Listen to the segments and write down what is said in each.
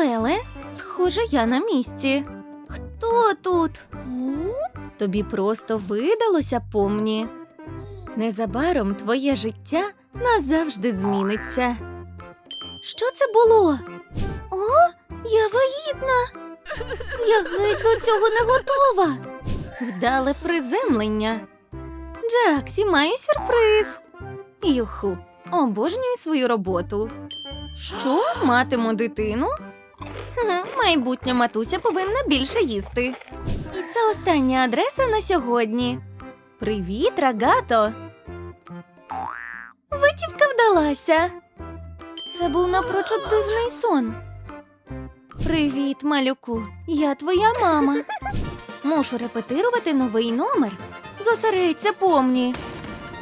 Леле, схоже, я на місці. Хто тут? Тобі просто видалося помні. Незабаром твоє життя назавжди зміниться. Що це було? О, я вагітна. Я геть до цього не готова. Вдале приземлення. Джаксі, маю сюрприз. Юху, обожнюю свою роботу. Що, матиму дитину? Майбутня матуся повинна більше їсти. І це остання адреса на сьогодні. Привіт, рагато. Витівка вдалася. Це був напрочуд дивний сон. Привіт, малюку. Я твоя мама. Мушу репетирувати новий номер. Зосередься, помні.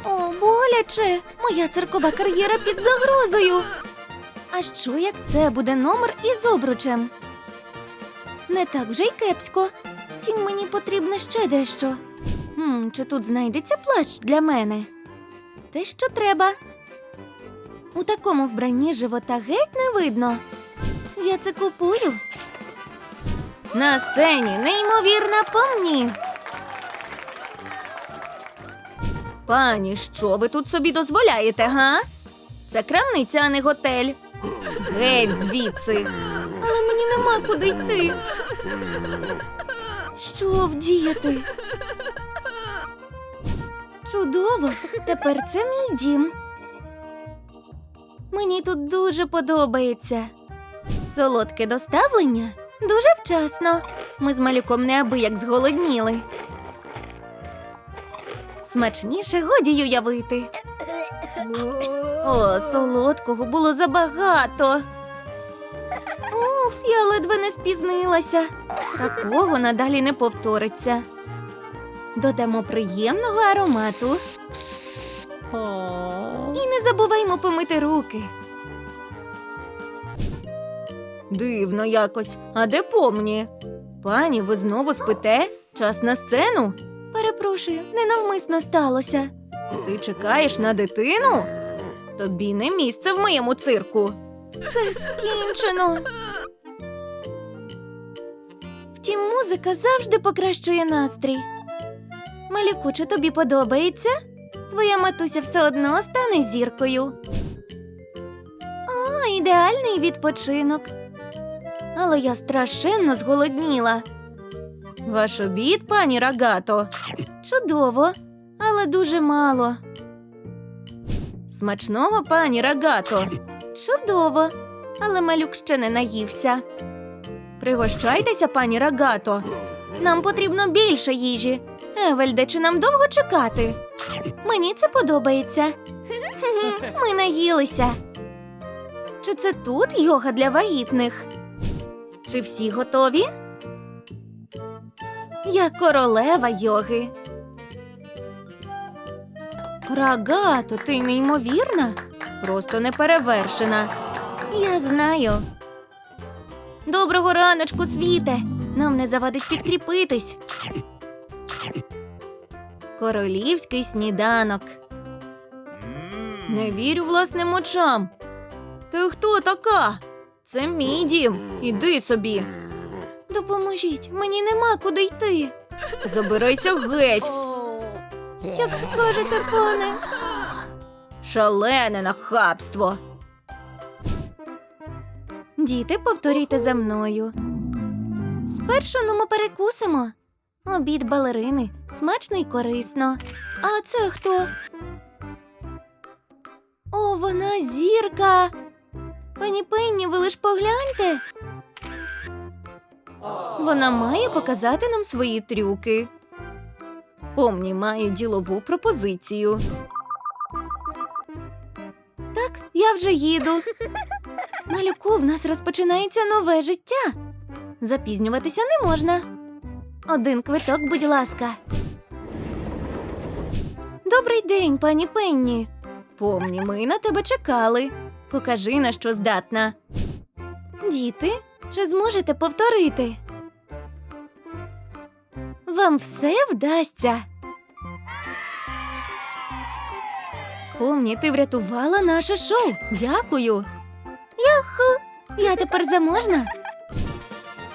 О, боляче! Моя циркова кар'єра під загрозою. А що як це буде номер із обручем? Не так вже й кепсько. Втім, мені потрібне ще дещо. Хм, чи тут знайдеться плащ для мене? Те, що треба. У такому вбранні живота геть не видно. Я це купую. На сцені неймовірна помні. Пані, що ви тут собі дозволяєте, га? Це крамниця, а не готель. Геть звідси. Але мені нема куди йти. Що вдіяти? Чудово, тепер це мій дім. Мені тут дуже подобається. Солодке доставлення дуже вчасно. Ми з малюком неабияк зголодніли. Смачніше годі уявити. О, солодкого було забагато. Уф, я ледве не спізнилася. Такого надалі не повториться. Додамо приємного аромату. І не забуваймо помити руки. Дивно якось. А де помні? Пані, ви знову спите? Час на сцену? Перепрошую, ненавмисно сталося. Ти чекаєш на дитину? Тобі не місце в моєму цирку. Все скінчено. Втім, музика завжди покращує настрій. Малюку, чи тобі подобається? Твоя матуся все одно стане зіркою. О, ідеальний відпочинок. Але я страшенно зголодніла. Ваш обід, пані Рагато. Чудово, але дуже мало. Смачного, пані Рагато. Чудово, але малюк ще не наївся. Пригощайтеся, пані Рагато. Нам потрібно більше їжі. Евельде, чи нам довго чекати? Мені це подобається. Ми наїлися. Чи це тут йога для вагітних? Чи всі готові? Я королева йоги. Рагато, ти неймовірна, просто неперевершена. Я знаю. Доброго раночку, світе. Нам не завадить підкріпитись. Королівський сніданок. Не вірю власним очам. Ти хто така? Це мій дім. Іди собі. Допоможіть, мені нема куди йти. Забирайся геть. Як скажете, пане. Шалене нахабство. Діти, повторюйте за мною. Спершу ну ми перекусимо. Обід балерини смачно й корисно. А це хто? О, вона зірка. Пані Пенні, ви лиш погляньте. Вона має показати нам свої трюки. Помні має ділову пропозицію. Так, я вже їду. Малюку, в нас розпочинається нове життя. Запізнюватися не можна. Один квиток, будь ласка. Добрий день, пані Пенні. Помні, ми на тебе чекали. Покажи, на що здатна. Діти, чи зможете повторити? Вам все вдасться. Помні, ти врятувала наше шоу. Дякую. Яху! Я тепер заможна.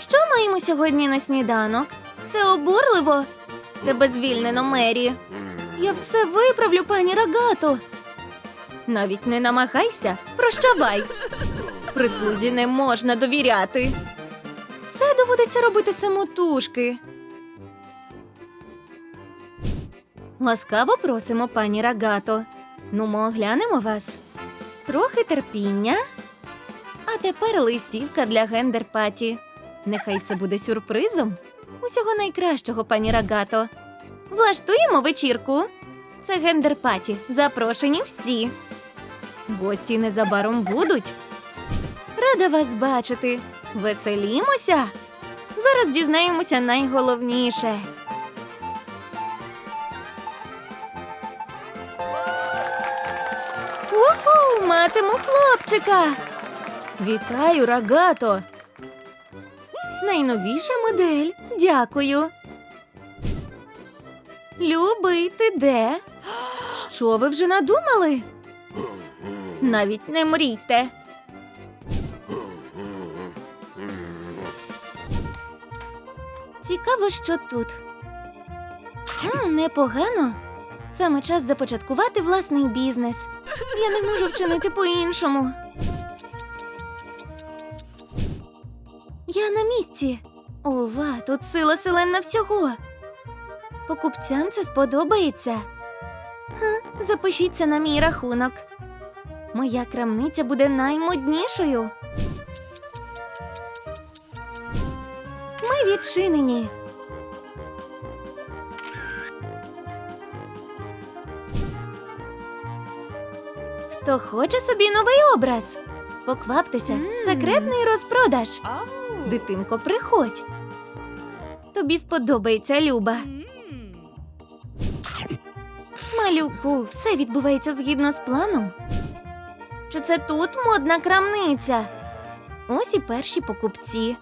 Що маємо сьогодні на сніданок? Це обурливо. Тебе звільнено, Мері. Я все виправлю, пані Рогато. Навіть не намагайся, прощавай. Прислузі не можна довіряти. Все доводиться робити самотужки. Ласкаво просимо, пані Рагато. Ну, ми оглянемо вас. Трохи терпіння. А тепер листівка для гендерпаті. Нехай це буде сюрпризом. Усього найкращого, пані Рагато. Влаштуємо вечірку. Це гендерпаті. Запрошені всі. Гості незабаром будуть. Рада вас бачити. Веселімося. Зараз дізнаємося найголовніше. Матиму хлопчика. Вітаю, Рагато. Найновіша модель. Дякую. Любий, ти де? Що ви вже надумали? Навіть не мрійте. Цікаво, що тут. М, непогано. Саме час започаткувати власний бізнес. Я не можу вчинити по-іншому. Я на місці. Ова, тут сила селена всього. Покупцям це сподобається. Ха, запишіться на мій рахунок. Моя крамниця буде наймоднішою. Ми відчинені. Хто хоче собі новий образ? Покваптеся, секретний розпродаж. Дитинко, приходь. Тобі сподобається Люба. Малюку, все відбувається згідно з планом. Чи це тут модна крамниця? Ось і перші покупці.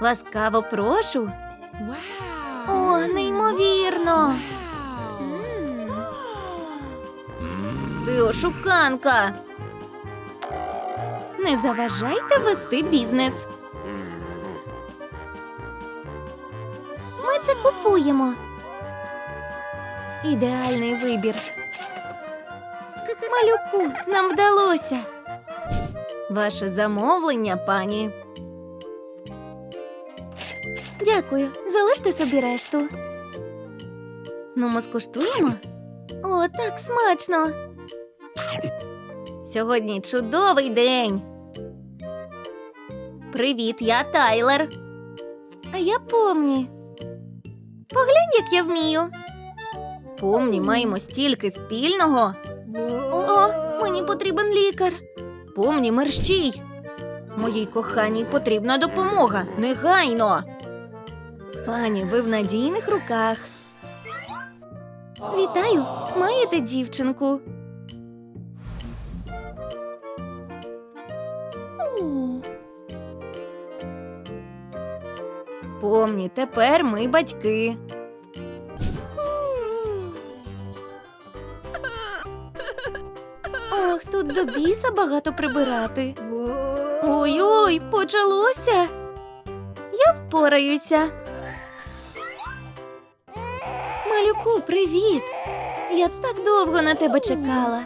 Ласкаво прошу. О, неймовірно! Ти ошуканка. Не заважайте вести бізнес. Ми це купуємо. Ідеальний вибір. Малюку, нам вдалося. Ваше замовлення, пані. Дякую. Залиште собі решту. Ну, ми скуштуємо? О, так смачно. Сьогодні чудовий день. Привіт, я Тайлер. А я помні. Поглянь, як я вмію. Помні, маємо стільки спільного. О, мені потрібен лікар. Помні, мерщій. Моїй коханій потрібна допомога. Негайно. Пані, ви в надійних руках. Вітаю, маєте дівчинку. Помні, тепер ми батьки. Ох, тут до біса багато прибирати. Ой-ой, почалося. Я впораюся. Малюку, привіт! Я так довго на тебе чекала.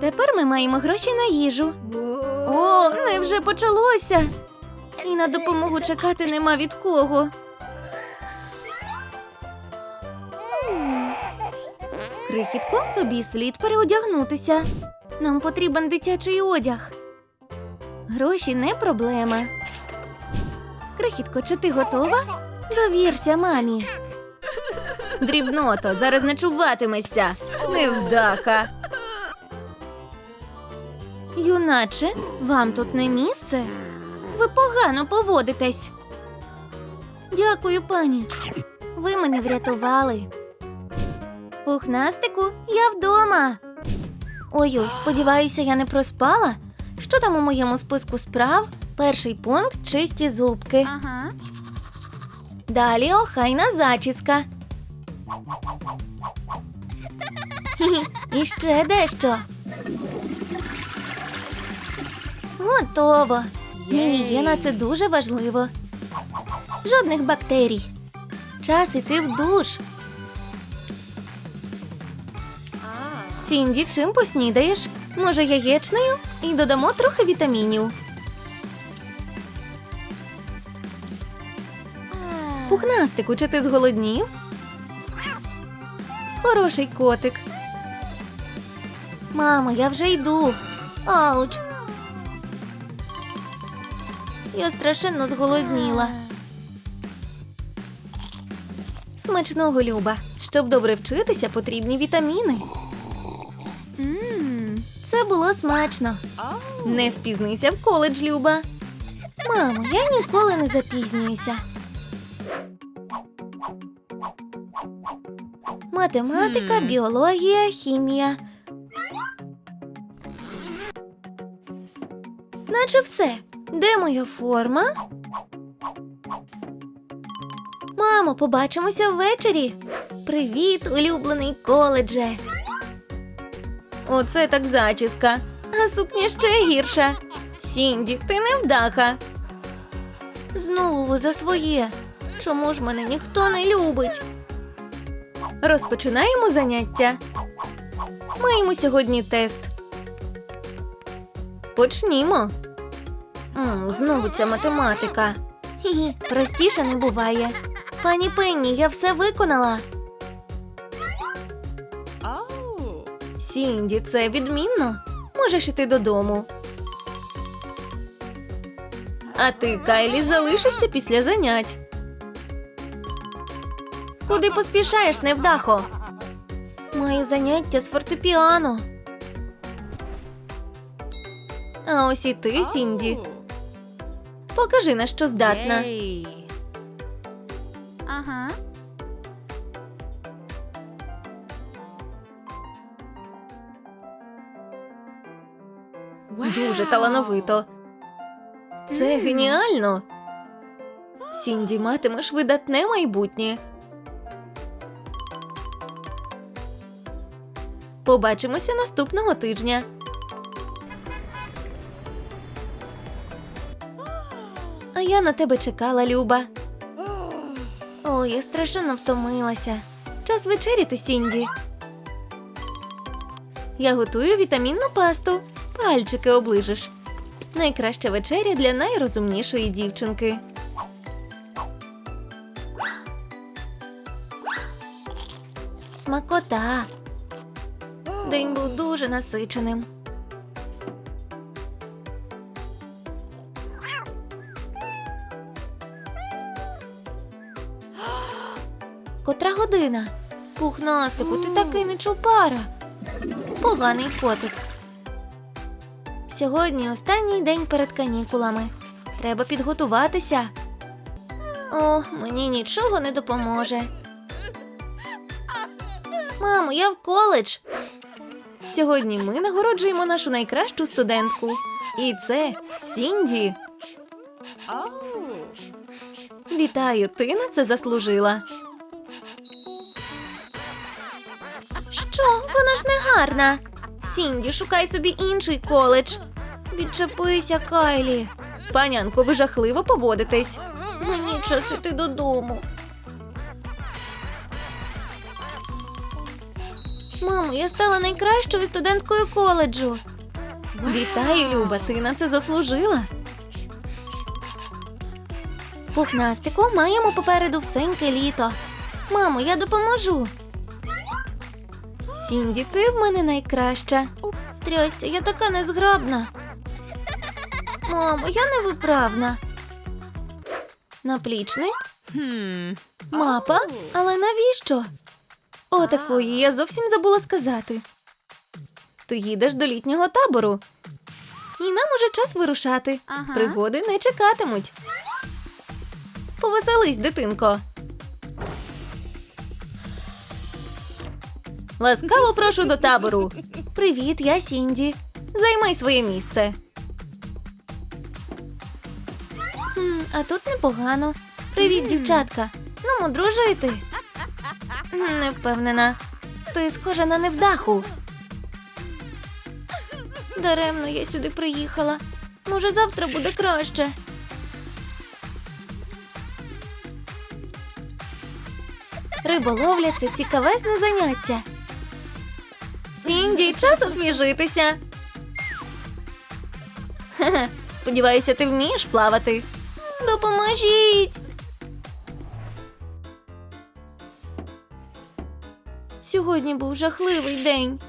Тепер ми маємо гроші на їжу. О, невже почалося? І на допомогу чекати нема від кого. Крихітко, тобі слід переодягнутися. Нам потрібен дитячий одяг. Гроші не проблема. Крихітко, чи ти готова? Довірся мамі. Дрібното, зараз не чуватимешся. Невдаха. Юначе, вам тут не місце? Ви погано поводитесь. Дякую, пані. Ви мене врятували. Пухнастику, я вдома. Ой-ой, сподіваюся, я не проспала. Що там у моєму списку справ? Перший пункт чисті зубки. Ага. Далі охайна зачіска. І ще дещо. Готово. Гігієна це дуже важливо. Жодних бактерій. Час іти в душ. Сінді, чим поснідаєш? Може, яєчнею? І додамо трохи вітамінів. Пухнастику, чи ти зголоднів? Хороший котик. Мамо, я вже йду. Ауч. Я страшенно зголодніла. Смачного Люба. Щоб добре вчитися, потрібні вітаміни. Це було смачно. Не спізнися в коледж, Люба. Мамо, я ніколи не запізнююся. Математика, біологія, хімія. Наче все. Де моя форма? Мамо, побачимося ввечері. Привіт, улюблений коледже. Оце так зачіска. А сукня ще гірша. Сінді, ти невдаха. Знову ви за своє. Чому ж мене ніхто не любить? Розпочинаємо заняття. Маємо сьогодні тест. Почнімо. Знову ця математика. Хі-хі, простіше не буває. Пані Пенні, я все виконала. Сінді, це відмінно. Можеш іти додому. А ти, Кайлі, залишишся після занять. Куди поспішаєш, невдахо? Маю заняття з фортепіано. А ось і ти, Сінді. Покажи, на що здатна. Uh-huh. Дуже талановито. Це геніально. Сінді, матимеш видатне майбутнє. Побачимося наступного тижня. Я на тебе чекала, Люба. Ой, я страшенно втомилася. Час вечеряти, Сінді. Я готую вітамінну пасту. Пальчики оближеш. Найкраща вечеря для найрозумнішої дівчинки. Смакота. День був дуже насиченим. Котра година? Пухнастику, ти такий не чупара. Поганий котик. Сьогодні останній день перед канікулами. Треба підготуватися. О, мені нічого не допоможе. Мамо, я в коледж. Сьогодні ми нагороджуємо нашу найкращу студентку. І це Сінді. Вітаю, ти на це заслужила. Гарна. Сінді, шукай собі інший коледж. Відчепися, Кайлі. Панянко, ви жахливо поводитесь. Мені час іти додому. Мамо, я стала найкращою студенткою коледжу. Вітаю, Люба, ти на це заслужила. Пухнастику, маємо попереду всеньке літо. Мамо, я допоможу. Сінді, ти в мене найкраща. Упс. Трясся, я така незграбна. Мамо, я невиправна. Наплічник, мапа, але навіщо? О, такої, я зовсім забула сказати. Ти їдеш до літнього табору. І нам уже час вирушати. Ага. Пригоди не чекатимуть. Повеселись, дитинко. Ласкаво прошу до табору. Привіт, я Сінді. Займай своє місце. А тут непогано. Привіт, дівчатка. Ну, дружити. М, Не впевнена. Ти схожа на невдаху. Даремно я сюди приїхала. Може, завтра буде краще. Риболовля це цікавезне заняття. Сінді, час освіжитися. Сподіваюся, ти вмієш плавати. Допоможіть. Сьогодні був жахливий день.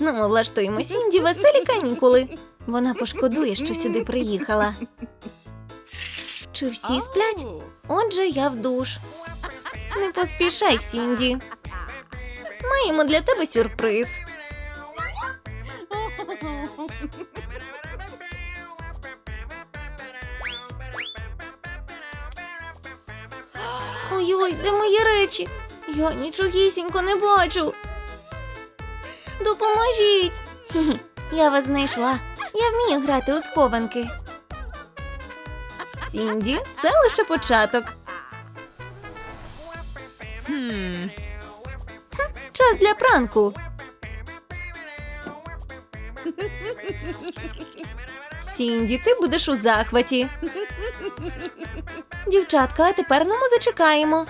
Ну, ми влаштуємо Сінді веселі канікули. Вона пошкодує, що сюди приїхала. Чи всі сплять? Отже, я в душ. Не поспішай, Сінді. Маємо для тебе сюрприз. Ой-ой, де мої речі? Я нічогісінько не бачу. Допоможіть. Я вас знайшла. Я вмію грати у схованки. Сінді, це лише початок. Час для пранку. Сінді, ти будеш у захваті. Дівчатка, а тепер ну ми зачекаємо.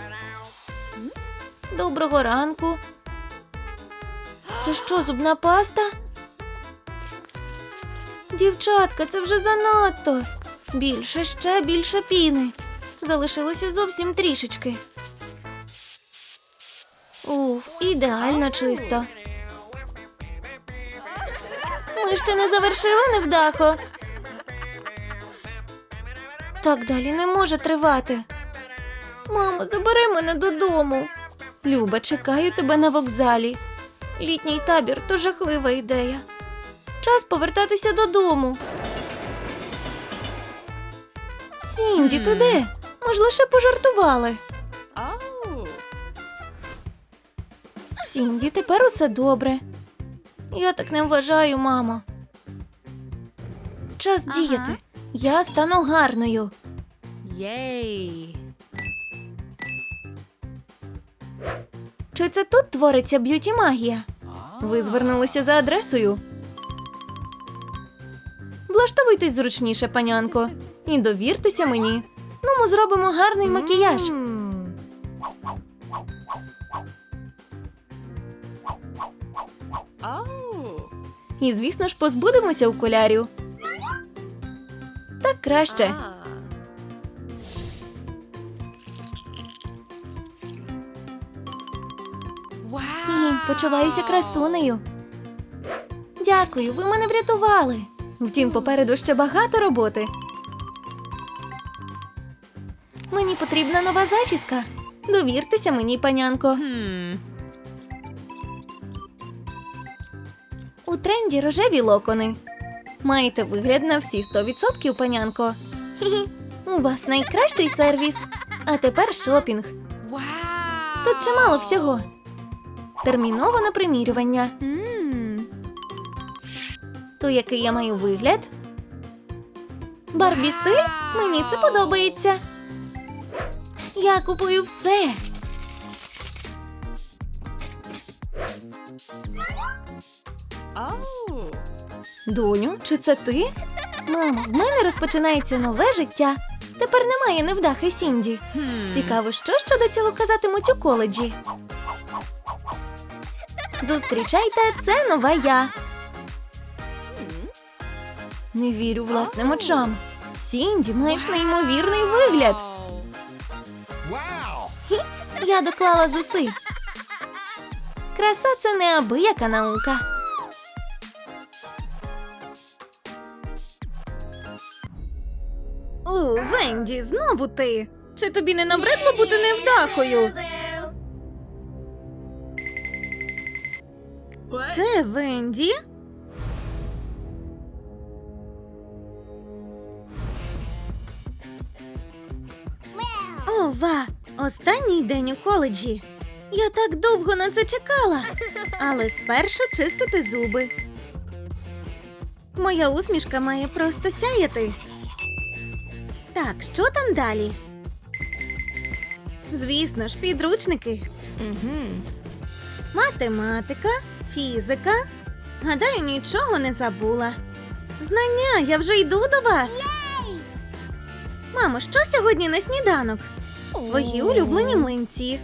Доброго ранку. Це що, зубна паста? Дівчатка, це вже занадто. Більше, ще більше піни. Залишилося зовсім трішечки. Уф, ідеально чисто. Ми ще не завершили невдахо. Так далі не може тривати. Мамо, забери мене додому. Люба, чекаю тебе на вокзалі. Літній табір то жахлива ідея. Час повертатися додому. Сінді, ти де? Ми ж лише пожартували. Сінді, тепер усе добре. Я так не вважаю, мамо. Час Ага. діяти. Я стану гарною. Yay. Чи це тут твориться б'юті магія? Ви звернулися за адресою. Влаштовуйтесь зручніше, панянко, і довіртеся мені. Ну, ми зробимо гарний макіяж. І, звісно ж, позбудемося окулярів. Краще. І почуваюся красунею. Дякую, ви мене врятували. Втім, попереду ще багато роботи. Мені потрібна нова зачіска. Довіртеся мені, панянко. У тренді рожеві локони. Маєте вигляд на всі 100%, панянко. У вас найкращий сервіс. А тепер шопінг. Тут чимало всього. Терміново на примірювання. То який я маю вигляд? Барбі стиль? Мені це подобається. Я купую все. Oh. Доню, чи це ти? Мамо, в мене розпочинається нове життя. Тепер немає невдахи Сінді. Цікаво, що щодо цього казатимуть у коледжі. Зустрічайте, це нова я. Не вірю власним очам. Сінді, маєш неймовірний вигляд. Wow! Я доклала зусиль. Краса це неабияка наука. Венді, знову ти. Чи тобі не набридло бути невдахою? Це Венді? Ова, останній день у коледжі. Я так довго на це чекала. Але спершу чистити зуби. Моя усмішка має просто сяяти. Так, що там далі? Звісно ж, підручники. Mhm. Математика, фізика. Гадаю, нічого не забула. Знання, я вже йду до вас. Мамо, що сьогодні на сніданок? Твої улюблені млинці.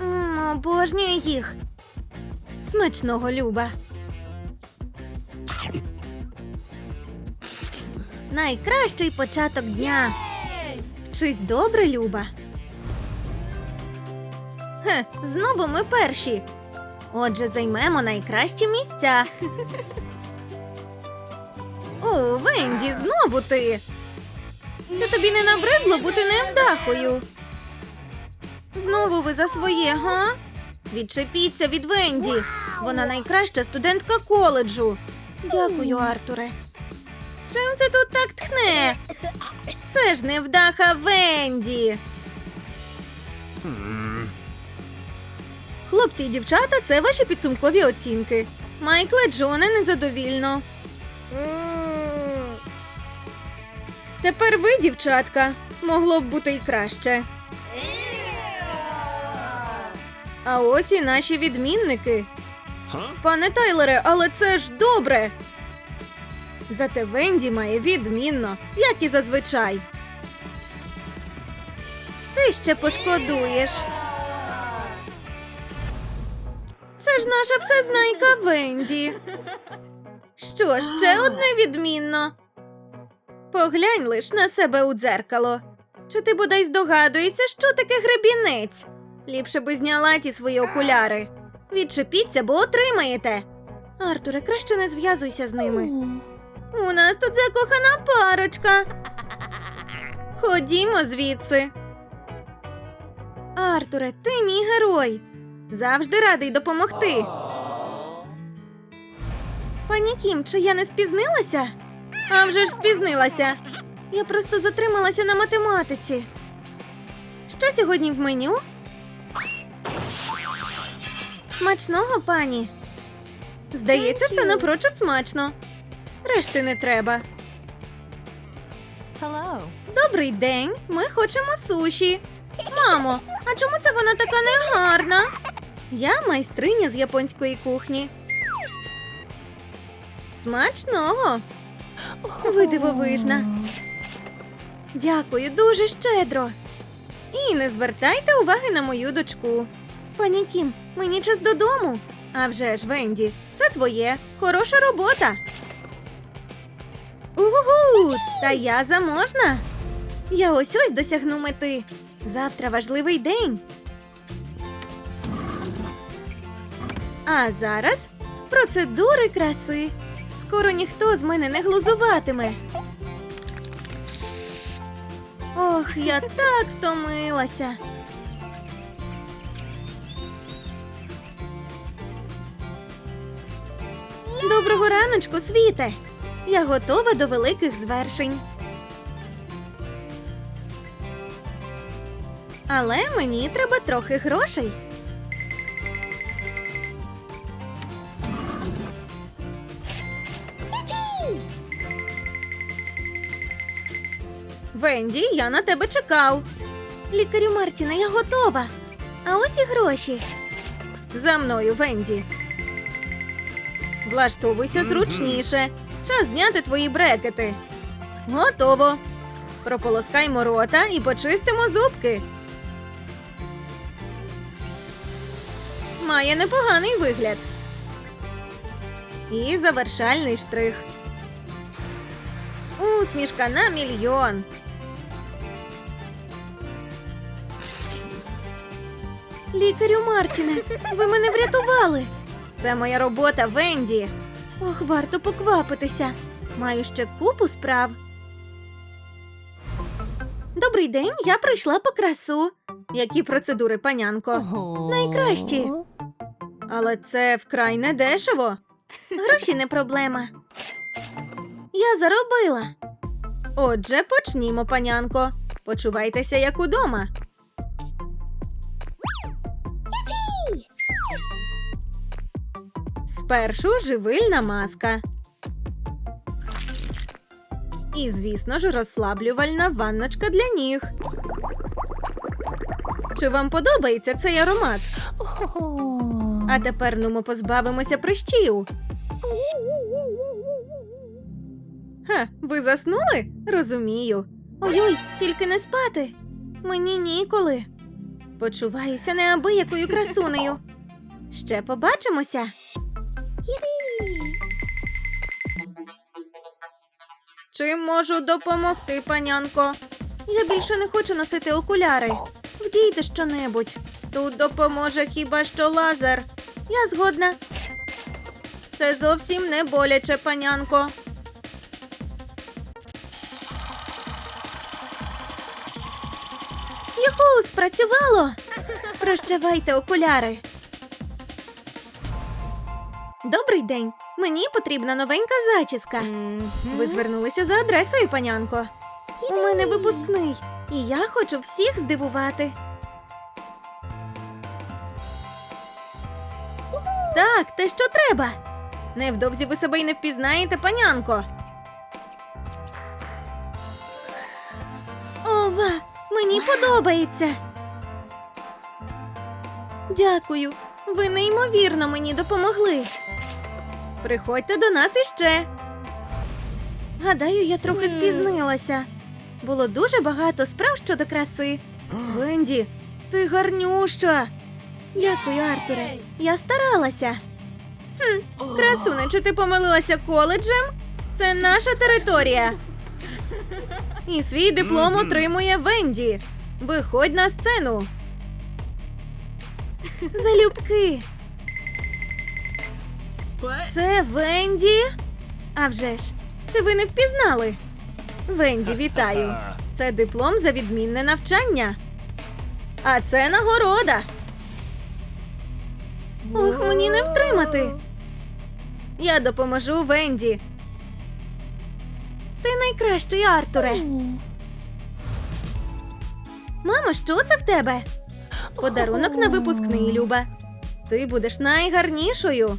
М, Обожнюю їх. Смачного Люба. Найкращий початок дня. Вчись добре, Люба. Хе, знову ми перші. Отже, займемо найкращі місця. О, Венді, знову ти. Чи тобі не набридло бути невдахою? Знову ви за своє, га? Відчепіться від Венді. Вона найкраща студентка коледжу. Дякую, Артуре. Чим це тут так тхне? Це ж невдаха Венді. Хлопці і дівчата, це ваші підсумкові оцінки. Майкле Джоне незадовільно. Тепер ви, дівчатка, могло б бути й краще. А ось і наші відмінники. Пане Тайлере, але це ж добре. Зате Венді має відмінно, як і зазвичай. Ти ще пошкодуєш. Це ж наша всезнайка Венді. Що, ще одне відмінно? Поглянь лиш на себе у дзеркало. Чи ти бодай здогадуєшся, що таке гребінець? Ліпше би зняла ті свої окуляри. Відчепіться, бо отримаєте. Артуре, краще не зв'язуйся з ними. У нас тут закохана парочка. Ходімо звідси. Артуре, ти мій герой. Завжди радий допомогти. Пані Кім, чи я не спізнилася? А вже ж спізнилася. Я просто затрималася на математиці. Що сьогодні в меню? Смачного, пані. Здається, це напрочуд смачно. Решти не треба. Hello. Добрий день. Ми хочемо суші. Мамо, а чому це вона така негарна? Я майстриня з японської кухні. Смачного. Ви дивовижна. Дякую, дуже щедро. І не звертайте уваги на мою дочку. Пані Кім, мені час додому. А вже ж, Венді, це твоє. Хороша робота. Угу, та я заможна. Я ось ось досягну мети. Завтра важливий день. А зараз процедури краси. Скоро ніхто з мене не глузуватиме. Ох, я так втомилася. Доброго раночку, світе. Я готова до великих звершень. Але мені треба трохи грошей. Венді, я на тебе чекав. Лікарю Мартіне, я готова. А ось і гроші. За мною, Венді. Влаштовуйся зручніше. Час зняти твої брекети. Готово. Прополоскаймо рота і почистимо зубки. Має непоганий вигляд. І завершальний штрих. Усмішка на мільйон. Лікарю Мартіне, ви мене врятували. Це моя робота, Венді. Ох, варто поквапитися. Маю ще купу справ. Добрий день, я прийшла по красу. Які процедури, панянко? Найкращі. Але це вкрай не дешево. Гроші не проблема. Я заробила. Отже, почнімо, панянко. Почувайтеся як удома. Спершу живильна маска. І, звісно ж, розслаблювальна ванночка для ніг. Чи вам подобається цей аромат? А тепер ну ми позбавимося прищів. Ха, ви заснули? Розумію. Ой-ой, тільки не спати. Мені ніколи. Почуваюся неабиякою красунею. Ще побачимося. Чим можу допомогти, панянко? Я більше не хочу носити окуляри. Вдійте щонебудь. Тут допоможе хіба що лазер. Я згодна. Це зовсім не боляче, панянко. Юху, спрацювало. Прощавайте окуляри. Добрий день. Мені потрібна новенька зачіска. Ви звернулися за адресою, панянко. У мене випускний, і я хочу всіх здивувати. Так, те, що треба. Невдовзі ви себе й не впізнаєте, панянко. Ова, мені подобається. Дякую. Ви неймовірно мені допомогли. Приходьте до нас іще. Гадаю, я трохи спізнилася. Було дуже багато справ щодо краси. Венді, ти гарнюща. Дякую, Артуре. Я старалася. Хм, красуне, чи ти помилилася коледжем? Це наша територія. І свій диплом отримує Венді. Виходь на сцену. Залюбки. Це Венді? А вже ж, чи ви не впізнали? Венді, вітаю. Це диплом за відмінне навчання. А це нагорода. Ох, мені не втримати. Я допоможу Венді. Ти найкращий, Артуре. Мамо, що це в тебе? Подарунок на випускний, Люба. Ти будеш найгарнішою.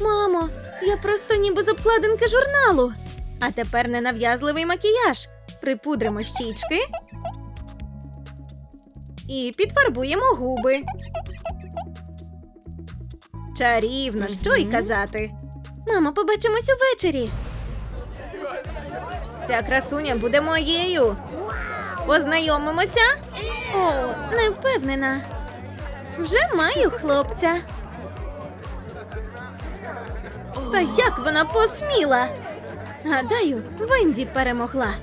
Мамо, я просто ніби з обкладинки журналу. А тепер ненав'язливий макіяж. Припудримо щічки і підфарбуємо губи. Чарівно, що й казати. Мамо, побачимось увечері. Ця красуня буде моєю. Познайомимося? О, не впевнена. Вже маю хлопця. Та як вона посміла? Гадаю, Венді перемогла.